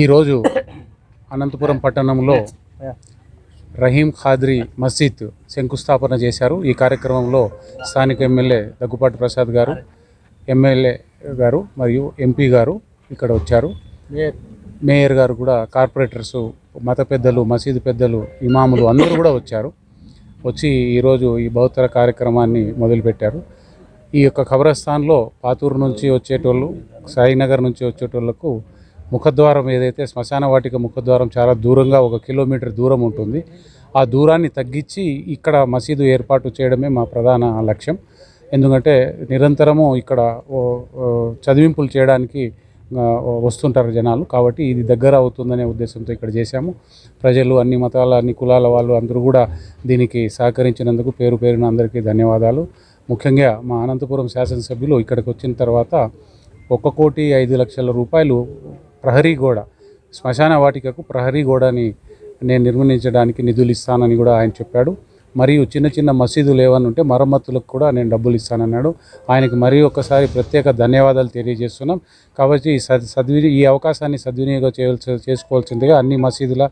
ఈరోజు అనంతపురం పట్టణంలో రహీం ఖాద్రి మసీద్ శంకుస్థాపన చేశారు. ఈ కార్యక్రమంలో స్థానిక ఎమ్మెల్యే దగ్గుపాటి ప్రసాద్ గారు ఎమ్మెల్యే గారు మరియు ఎంపీ గారు ఇక్కడ వచ్చారు. మేయర్. గారు కూడా కార్పొరేటర్స్ మత పెద్దలు మసీదు పెద్దలు ఇమాములు అందరూ కూడా వచ్చారు. వచ్చి ఈరోజు ఈ బహుతర కార్యక్రమాన్ని మొదలుపెట్టారు. ఈ యొక్క ఖబరస్థాన్లో పాతూరు నుంచి వచ్చేటోళ్ళు సాయినగర్ నుంచి వచ్చేటోళ్ళకు ముఖద్వారం ఏదైతే శ్మశాన వాటిక ముఖద్వారం చాలా దూరంగా ఒక కిలోమీటర్ దూరం ఉంటుంది ఆ దూరాన్ని తగ్గించి ఇక్కడ మసీదు ఏర్పాటు చేయడమే మా ప్రధాన లక్ష్యం. ఎందుకంటే నిరంతరము ఇక్కడ చదివింపులు చేయడానికి వస్తుంటారు జనాలు. కాబట్టి ఇది దగ్గర అవుతుందనే ఉద్దేశంతో ఇక్కడ చేశాము. ప్రజలు అన్ని మతాల అన్ని కులాల వాళ్ళు అందరూ కూడా దీనికి సహకరించినందుకు పేరు పేరున అందరికీ ధన్యవాదాలు. ముఖ్యంగా మా అనంతపురం శాసనసభ్యులు ఇక్కడికి వచ్చిన తర్వాత ఒక కోటి ఐదు లక్షల రూపాయలు ప్రహరీ గోడ. శ్మశాన వాటికకు ప్రహరీ గోడని నేను నిర్మించడానికి నిధులు ఇస్తానని కూడా ఆయన చెప్పాడు. మరియు చిన్న చిన్న మసీదులు ఏమన్నా ఉంటే మరమ్మతులకు కూడా నేను డబ్బులు ఇస్తానన్నాడు. ఆయనకు మరీ ఒక్కసారి ప్రత్యేక ధన్యవాదాలు తెలియజేస్తున్నాం. కాబట్టి ఈ సద్ సద్విని ఈ అవకాశాన్ని సద్వినియోగం చేయవలసి చేసుకోవాల్సిందిగా అన్ని మసీదుల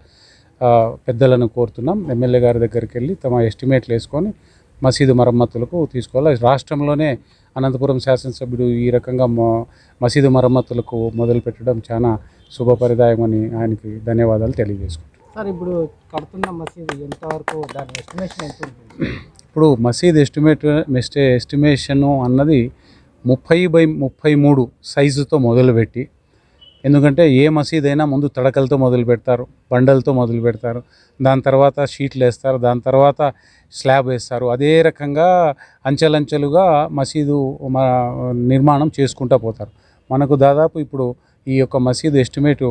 పెద్దలను కోరుతున్నాం. ఎమ్మెల్యే గారి దగ్గరికి వెళ్ళి తమ ఎస్టిమేట్లు వేసుకొని మసీదు మరమ్మతులకు తీసుకోవాలి? రాష్ట్రంలోనే అనంతపురం శాసనసభ్యుడు ఈ రకంగా మసీదు మరమ్మతులకు మొదలు పెట్టడం చాలా శుభపరిదాయమని ఆయనకి ధన్యవాదాలు తెలియజేసుకుంటున్నాను. సార్ ఇప్పుడు కడుతున్న మసీదు ఎంతవరకు దాని ఎస్టిమేషన్ ఎంత ఉంటుంది? ఇప్పుడు మసీద్ ఎస్టిమేట్ మెస్టే ఎస్టిమేషను అన్నది ముప్పై బై ముప్పై మూడు సైజుతో మొదలుపెట్టి ఎందుకంటే ఏ మసీద్ అయినా ముందు తడకలతో మొదలు పెడతారు బండలతో మొదలు పెడతారు. దాని తర్వాత షీట్లు వేస్తారు దాని తర్వాత స్లాబ్ వేస్తారు. అదే రకంగా అంచెలంచెలుగా మసీదు నిర్మాణం చేసుకుంటూ పోతారు. మనకు దాదాపు ఇప్పుడు ఈ యొక్క మసీదు ఎస్టిమేటు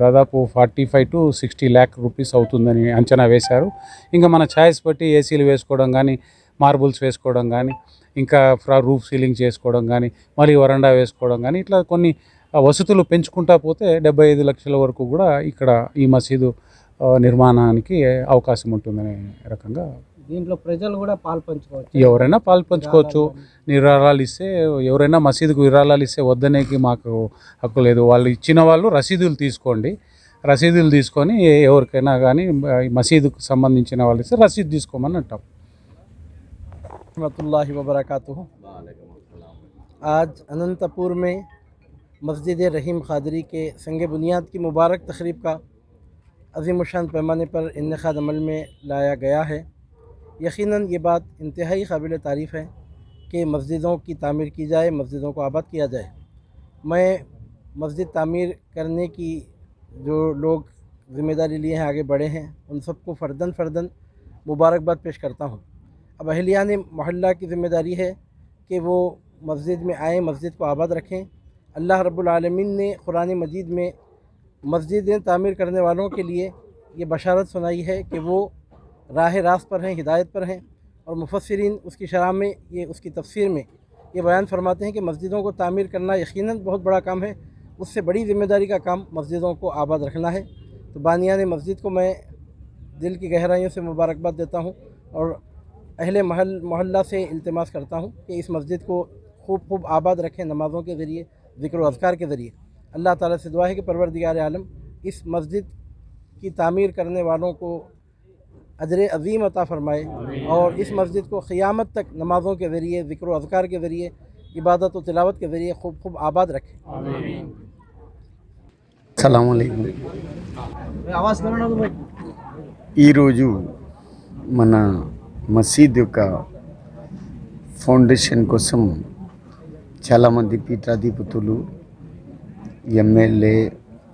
దాదాపు forty five to sixty lakh rupees అవుతుందని అంచనా వేశారు. ఇంకా మన ఛాయిస్ బట్టి ఏసీలు వేసుకోవడం కానీ మార్బుల్స్ వేసుకోవడం కానీ ఇంకా ఫ్రా రూఫ్ సీలింగ్ చేసుకోవడం కానీ మళ్ళీ వరండా వేసుకోవడం కానీ ఇట్లా కొన్ని వసతులు పెంచుకుంటా పోతే డెబ్బై ఐదు లక్షల వరకు కూడా ఇక్కడ ఈ మసీదు ఆ, నిర్మాణానికి అవకాశం ఉంటుందనే రకంగా దీంట్లో ప్రజలు కూడా పాలు పంచుకోవచ్చు ఎవరైనా పాలు పంచుకోవచ్చు విరాళాలు ఇస్తే ఎవరైనా మసీదుకు విరాళాలు ఇస్తే వద్దనేకి మాకు హక్కు లేదు వాళ్ళు ఇచ్చిన వాళ్ళు రసీదులు తీసుకోండి రసీదులు తీసుకొని ఎవరికైనా కానీ మసీదుకు సంబంధించిన వాళ్ళు ఇస్తే రసీదు తీసుకోమని అంటాం रहमतुल्लाहि व बरकातुहू आज अनंतपुर में مسجد رحیم قادری کے سنگ بنیاد کی مبارک تقریب کا عظیم الشان پیمانے پر انعقاد عمل میں لایا گیا ہے۔ یقیناً یہ بات انتہائی قابل تعریف ہے کہ مسجدوں کی تعمیر کی جائے، مسجدوں کو آباد کیا جائے۔ میں مسجد تعمیر کرنے کی جو لوگ ذمہ داری لیے ہیں، آگے بڑھے ہیں، ان سب کو فردن فردن مبارکباد پیش کرتا ہوں۔ اب اہلیان محلہ کی ذمہ داری ہے کہ وہ مسجد میں آئیں، مسجد کو آباد رکھیں۔ اللہ رب العالمین نے قرآن مجید میں مسجدیں تعمیر کرنے والوں کے لیے یہ بشارت سنائی ہے کہ وہ راہ راست پر ہیں، ہدایت پر ہیں اور مفسرین اس کی شرح میں یہ، اس کی تفسیر میں یہ بیان فرماتے ہیں کہ مسجدوں کو تعمیر کرنا یقیناً بہت بڑا کام ہے۔ اس سے بڑی ذمہ داری کا کام مسجدوں کو آباد رکھنا ہے۔ تو بانیان مسجد کو میں دل کی گہرائیوں سے مبارکباد دیتا ہوں اور اہل محل، محلہ سے التماس کرتا ہوں کہ اس مسجد کو خوب خوب آباد رکھیں نمازوں کے ذریعے۔ ذکر و اذکار کے ذریعے۔ اللہ تعالیٰ سے دعا ہے کہ پروردگار عالم اس مسجد کی تعمیر کرنے والوں کو اجر عظیم عطا فرمائے اور اس مسجد کو قیامت تک نمازوں کے ذریعے ذکر و اذکار کے ذریعے عبادت و تلاوت کے ذریعے خوب خوب آباد رکھے۔ السلام علیکم۔ ఈరోజు మన کا فاؤنڈیشن کو سم చాలామంది పీఠాధిపతులు ఎమ్మెల్యే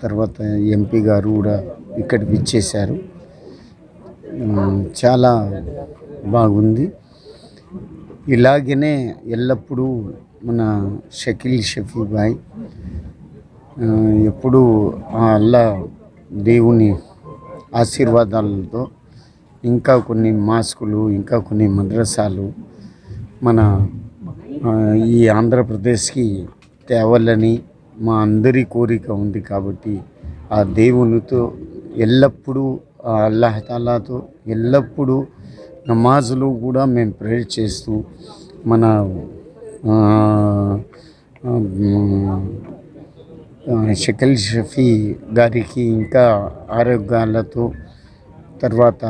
తర్వాత ఎంపీ గారు కూడా ఇక్కడికి ఇచ్చేశారు చాలా బాగుంది. ఇలాగనే ఎల్లప్పుడూ మన షకీల్ షఫీ భాయ్ ఎప్పుడూ ఆ అల్లా దేవుని ఆశీర్వాదాలతో ఇంకా కొన్ని మాస్కులు ఇంకా కొన్ని మద్రసాలు మన ఈ ఆంధ్రప్రదేశ్కి తేవాలని మా అందరి కోరిక ఉంది కాబట్టి ఆ దేవునితో ఎల్లప్పుడూ ఆ ఎల్లప్పుడూ నమాజ్లో కూడా మేము ప్రేర్ చేస్తూ మన షకల్ షఫీ గారికి ఇంకా ఆరోగ్యాలతో తర్వాత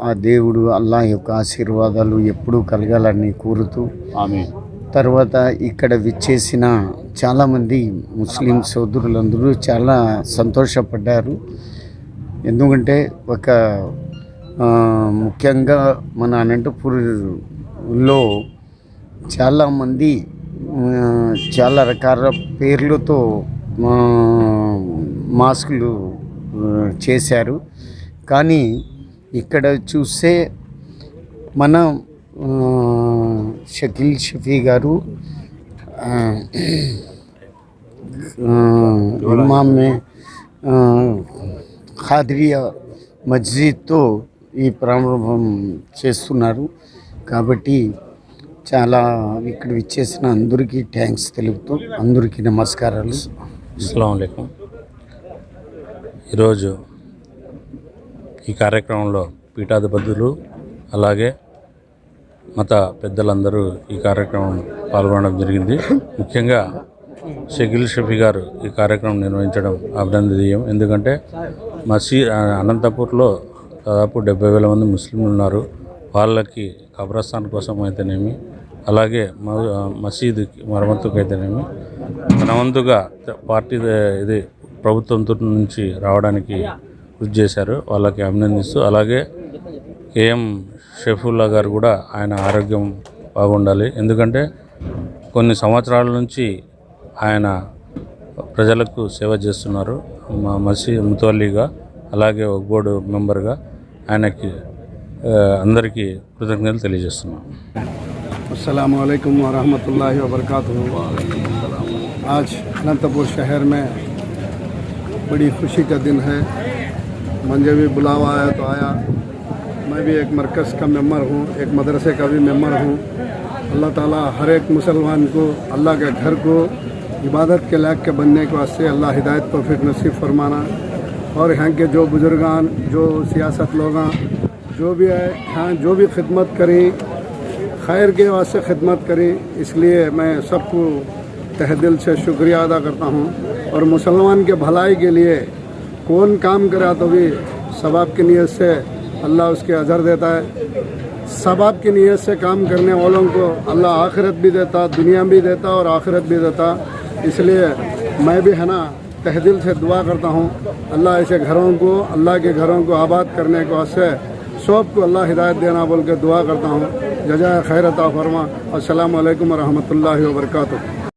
ఆ దేవుడు అల్లా యొక్క ఆశీర్వాదాలు ఎప్పుడూ కలగాలని కోరుతూ ఆమె తర్వాత ఇక్కడ విచ్చేసిన చాలామంది ముస్లిం సోదరులందరూ చాలా సంతోషపడ్డారు. ఎందుకంటే ఒక ముఖ్యంగా మన అనంతపూర్లో చాలామంది చాలా రకాల పేర్లతో మాస్కులు చేశారు. కానీ ఇక్కడ చూస్తే మనం షకీల్ షఫీ గారు ఇమామ్ ఖాద్రియా మస్జిద్తో ఈ ప్రారంభం చేస్తున్నారు. కాబట్టి చాలా ఇక్కడ విచ్చేసిన అందరికీ థ్యాంక్స్ తెలుపుతూ అందరికీ నమస్కారాలు. అస్సలం ఈరోజు ఈ కార్యక్రమంలో పీఠాధిపతులు అలాగే మత పెద్దలందరూ ఈ కార్యక్రమం పాల్గొనడం జరిగింది. ముఖ్యంగా షకిల్ షఫీ గారు ఈ కార్యక్రమం నిర్వహించడం అభినందనీయం. ఎందుకంటే మసీ అనంతపూర్లో దాదాపు డెబ్బై వేల మంది ముస్లింలు ఉన్నారు. వాళ్ళకి కబ్రస్థాన్ కోసం అయితేనేమి అలాగే మ- మసీదు మరమ్మతుకు అయితేనేమి తన వంతుగా పార్టీ ఇది ప్రభుత్వం నుంచి రావడానికి కృషి చేశారు. వాళ్ళకి అభినందిస్తూ అలాగే కేఎం షఫీవుల్లా గారు కూడా ఆయన ఆరోగ్యం బాగుండాలి ఎందుకంటే కొన్ని సంవత్సరాల నుంచి ఆయన ప్రజలకు సేవ చేస్తున్నారు మా మసీ ముతవల్లిగా అలాగే ఒక బోర్డు మెంబర్గా ఆయనకి ఆ, అందరికీ కృతజ్ఞతలు తెలియజేస్తున్నాం अस्सलाम वालेकुम वरहमतुल्लाहि वबरकातुहू आज अनंतपुर शहर में बड़ी खुशी का दिन है मुझे भी बुलावा आया तो आया میں بھی ایک مرکز کا ممبر ہوں، ایک مدرسے کا بھی ممبر ہوں۔ اللہ تعالیٰ ہر ایک مسلمان کو، اللہ کے گھر کو عبادت کے لائق کے بننے کے واسطے اللہ ہدایت پر پھر نصیب فرمانا۔ اور یہاں کے جو بزرگان، جو سیاست لوگاں، جو بھی ہے یہاں جو بھی خدمت کریں، خیر کے واسطے خدمت کریں، اس لیے میں سب کو تہ دل سے شکریہ ادا کرتا ہوں۔ اور مسلمان کے بھلائی کے لیے کون کام کرا تو بھی ثواب کی نیت سے اللہ اس کے اظہر دیتا ہے۔ ثباب کی نیت سے کام کرنے والوں کو اللہ آخرت بھی دیتا، دنیا بھی دیتا اور آخرت بھی دیتا۔ اس لیے میں بھی ہے نا، تہ سے دعا کرتا ہوں۔ اللہ ایسے گھروں کو، اللہ کے گھروں کو آباد کرنے کو سے شعب کو اللہ ہدایت دینا بول کے دعا کرتا ہوں۔ جزائے خیر عطا فرما۔ السلام علیکم ورحمۃ اللہ وبرکاتہ۔